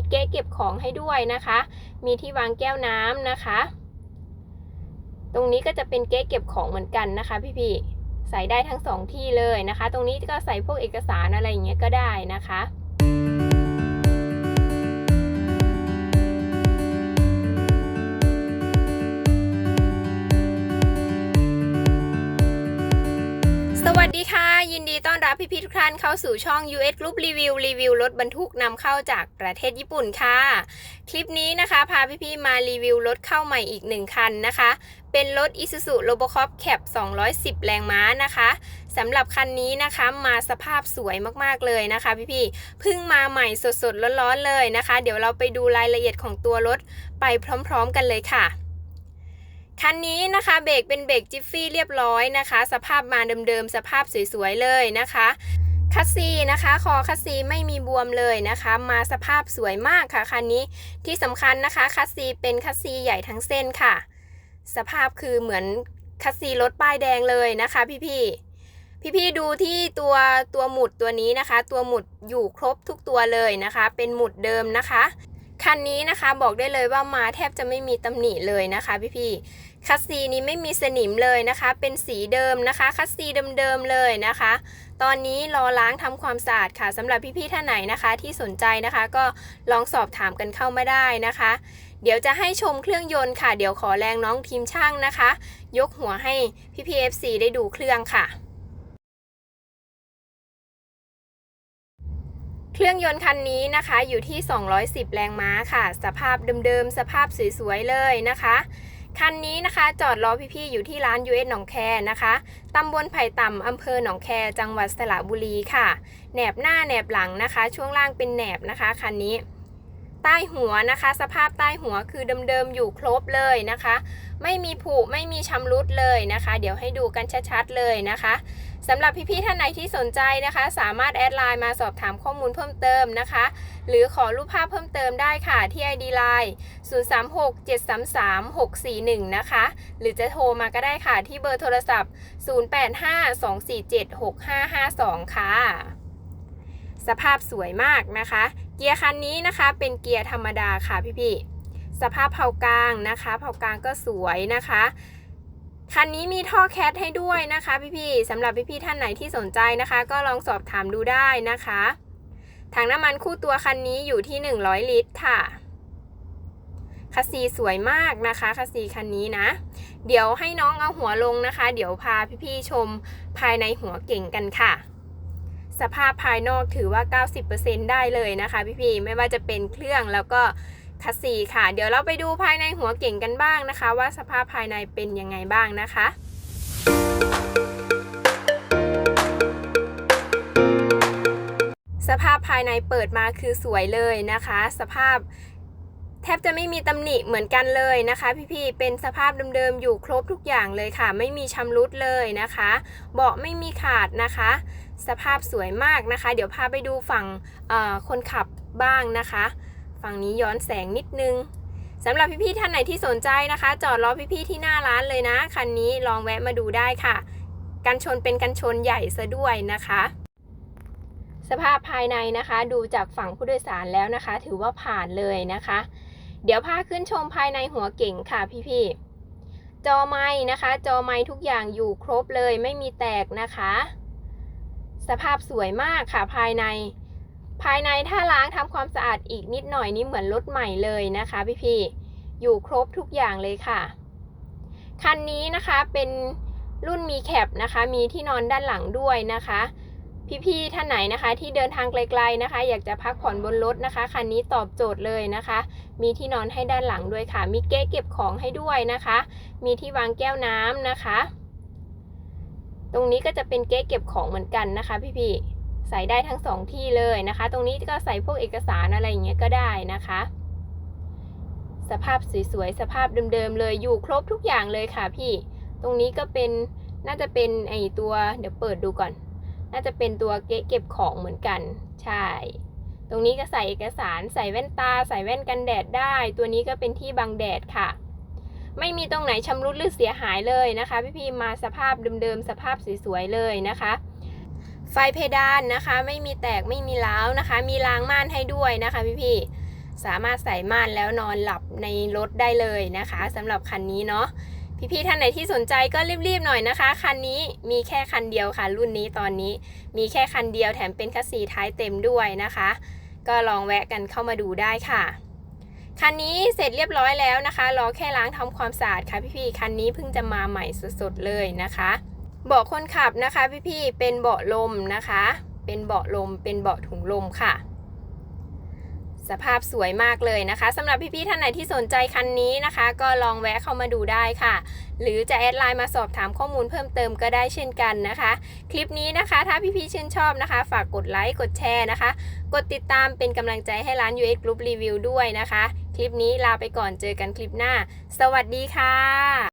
มีเก๊เก็บของให้ด้วยนะคะ มีที่วางแก้วน้ำนะคะ ตรงนี้ก็จะเป็นเก๊เก็บของเหมือนกันนะคะ พี่ๆใส่ได้ทั้งสองที่เลยนะคะ ตรงนี้ก็ใส่พวกเอกสารอะไรอย่างเงี้ยก็ได้นะคะสวัสดีค่ะยิน ต้อนรับพี่ๆทุกท่านเข้าสู่ช่อง US Group Review รีวิวรถบรรทุกนำเข้าจากประเทศญี่ปุ่นค่ะ คลิปนี้นะคะพาพี่ๆมารีวิวรถเข้าใหม่อีกหนึ่งคันนะคะ เป็นรถ Isuzu Robocop Cab 210 แรงม้านะคะสำหรับคันนี้นะคะมาสภาพสวยมากๆเลยนะคะพี่ๆเพิ่งมาใหม่สดๆร้อนๆเลยนะคะ เดี๋ยวเราไปดูรายละเอียดของตัวรถไปพร้อม ๆ กันเลยค่ะ คันนี้นะคะเบรกเป็นเบรกจิฟฟี่เรียบร้อยนะคะ สภาพมาเดิมๆสภาพสวยๆเลยนะคะคัสซีนะคะคอคัสซีไม่มีบวมเลยนะคะ มาสภาพสวยมากค่ะคันนี้ที่สำคัญนะคะคัสซีเป็นคัสซีใหญ่ทั้งเส้นค่ะ สภาพคือเหมือนคัสซีรถป้ายแดงเลยนะคะพี่ๆพี่ๆดูที่ตัวตัวหมุดตัวนี้นะคะ ตัวหมุดอยู่ครบทุกตัวเลยนะคะ เป็นหมุดเดิมนะคะคันนี้นะคะบอกได้เลยว่ามาแทบจะไม่มีตำหนิเลยนะคะ พี่ๆ คัสซีนี้ไม่มีสนิมเลยนะคะ เป็นสีเดิมนะคะ คัสซีเดิมๆเลยนะคะ ตอนนี้รอล้างทำความสะอาดค่ะสำหรับพี่ๆท่านไหนนะคะ ที่สนใจนะคะ ก็ลองสอบถามกันเข้ามาได้นะคะ เดี๋ยวจะให้ชมเครื่องยนต์ค่ะ เดี๋ยวขอแรงน้องทีมช่างนะคะ ยกหัวให้พี่พีเอฟซีได้ดูเครื่องค่ะเครื่องยนต์คันนี้นะคะอยู่ที่ 210 แรงม้าค่ะ สภาพเดิมๆ สภาพสวยๆ เลยนะคะ คันนี้นะคะ จอดรอพี่ๆอยู่ที่ร้าน US หนองแคนะคะตำบลไผ่ต่ำอำเภอหนองแค จังหวัดสระบุรีค่ะแหนบหน้าแหนบหลังนะคะ ช่วงล่างเป็นแหนบนะคะคันนี้ ใต้หัวนะคะ สภาพใต้หัวคือเดิมๆอยู่ครบเลยนะคะ ไม่มีผุไม่มีชำรุดเลยนะคะ เดี๋ยวให้ดูกันชัดๆเลยนะคะสำหรับพี่ๆท่านไหนที่สนใจนะคะ สามารถแอดไลน์มาสอบถามข้อมูลเพิ่มเติมนะคะ หรือขอรูปภาพเพิ่มเติมได้ค่ะที่ ID Line 036-733-641 นะคะ หรือจะโทรมาก็ได้ค่ะที่เบอร์โทรศัพท์ 0852476552 ค่ะ สภาพสวยมากนะคะ เกียร์คันนี้นะคะเป็นเกียร์ธรรมดาค่ะพี่ๆสภาพเผากลางนะคะเผากลางก็สวยนะคะคันนี้มีท่อแคทให้ด้วยนะคะพี่ๆสำหรับพี่ๆท่านไหนที่สนใจนะคะ ก็ลองสอบถามดูได้นะคะถังน้ำมันคู่ตัวคันนี้อยู่ที่ 100 ลิตรค่ะคัสซีสวยมากนะคะคัสซีคันนี้นะ เดี๋ยวให้น้องเอาหัวลงนะคะ เดี๋ยวพาพี่ๆชมภายในหัวเก่งกันค่ะ สภาพภายนอกถือว่า 90%ได้เลยนะคะพี่ๆไม่ว่าจะเป็นเครื่องแล้วก็คัสซีค่ะ เดี๋ยวเราไปดูภายในหัวเก่งกันบ้างนะคะ ว่าสภาพภายในเป็นยังไงบ้างนะคะสภาพภายในเปิดมาคือสวยเลยนะคะ สภาพแทบจะไม่มีตำหนิเหมือนกันเลยนะคะ พี่ๆ เป็นสภาพเดิมๆ อยู่ครบทุกอย่างเลยค่ะ ไม่มีชำรุดเลยนะคะ เบาะไม่มีขาดนะคะ สภาพสวยมากนะคะ เดี๋ยวพาไปดูฝั่งคนขับบ้างนะคะ ฝั่งนี้ย้อนแสงนิดนึงสำหรับพี่ๆท่านไหนที่สนใจนะคะ จอดรอพี่ๆที่หน้าร้านเลยนะ คันนี้ลองแวะมาดูได้ค่ะ กันชนเป็นกันชนใหญ่ซะด้วยนะคะ สภาพภายในนะคะ ดูจากฝั่งผู้โดยสารแล้วนะคะ ถือว่าผ่านเลยนะคะ เดี๋ยวพาขึ้นชมภายในหัวเก่งค่ะพี่ๆจอไม้นะคะ จอไม้ทุกอย่างอยู่ครบเลยไม่มีแตกนะคะ สภาพสวยมากค่ะภายใน ภายในถ้าล้างทำความสะอาดอีกนิดหน่อยนี่เหมือนรถใหม่เลยนะคะพี่ๆอยู่ครบทุกอย่างเลยค่ะ คันนี้นะคะเป็นรุ่นมีแคปนะคะ มีที่นอนด้านหลังด้วยนะคะ พี่ๆท่านไหนนะคะที่เดินทางไกลๆนะคะ อยากจะพักผ่อนบนรถนะคะคันนี้ตอบโจทย์เลยนะคะ มีที่นอนให้ด้านหลังด้วยค่ะ มีเก๊เก็บของให้ด้วยนะคะ มีที่วางแก้วน้ำนะคะ ตรงนี้ก็จะเป็นเก๊เก็บของเหมือนกันนะคะ พี่ๆใส่ได้ทั้งสองที่เลยนะคะ ตรงนี้ก็ใส่พวกเอกสารอะไรอย่างเงี้ยก็ได้นะคะ สภาพสวยๆสภาพเดิมๆเลยอยู่ครบทุกอย่างเลยค่ะพี่ ตรงนี้ก็เป็นน่าจะเป็นไอตัวเดี๋ยวเปิดดูก่อน น่าจะเป็นตัวเกะเก็บของเหมือนกัน ใช่ ตรงนี้ก็ใส่เอกสาร ใส่แว่นตา ใส่แว่นกันแดดได้ ตัวนี้ก็เป็นที่บังแดดค่ะ ไม่มีตรงไหนชำรุดหรือเสียหายเลยนะคะ พี่พีมาสภาพเดิมๆสภาพสวยๆเลยนะคะ ไฟเพดานนะคะ ไม่มีแตกไม่มีร้าวนะคะ มีรางม่านให้ด้วยนะคะพี่พีสามารถใส่ม่านแล้วนอนหลับในรถได้เลยนะคะสำหรับคันนี้เนาะพี่ๆท่านไหนที่สนใจก็รีบๆหน่อยนะคะ คันนี้มีแค่คันเดียวค่ะ รุ่นนี้ตอนนี้มีแค่คันเดียวแถมเป็นคัสซีท้ายเต็มด้วยนะคะ ก็ลองแวะกันเข้ามาดูได้ค่ะ คันนี้เสร็จเรียบร้อยแล้วนะคะ รอแค่ล้างทำความสะอาดค่ะพี่ๆ คันนี้เพิ่งจะมาใหม่สดๆเลยนะคะ เบาะคนขับนะคะพี่ๆ เป็นเบาะลมนะคะ เป็นเบาะลม เป็นเบาะถุงลมค่ะ สภาพสวยมากเลยนะคะสำหรับพี่ๆท่านไหนที่สนใจคันนี้นะคะ ก็ลองแวะเข้ามาดูได้ค่ะ หรือจะแอดไลน์มาสอบถามข้อมูลเพิ่มเติมก็ได้เช่นกันนะคะ คลิปนี้นะคะ ถ้าพี่ๆชื่นชอบนะคะ ฝากกดไลค์กดแชร์นะคะ กดติดตามเป็นกำลังใจให้ร้าน UX Group Review ด้วยนะคะ คลิปนี้ลาไปก่อนเจอกันคลิปหน้า สวัสดีค่ะ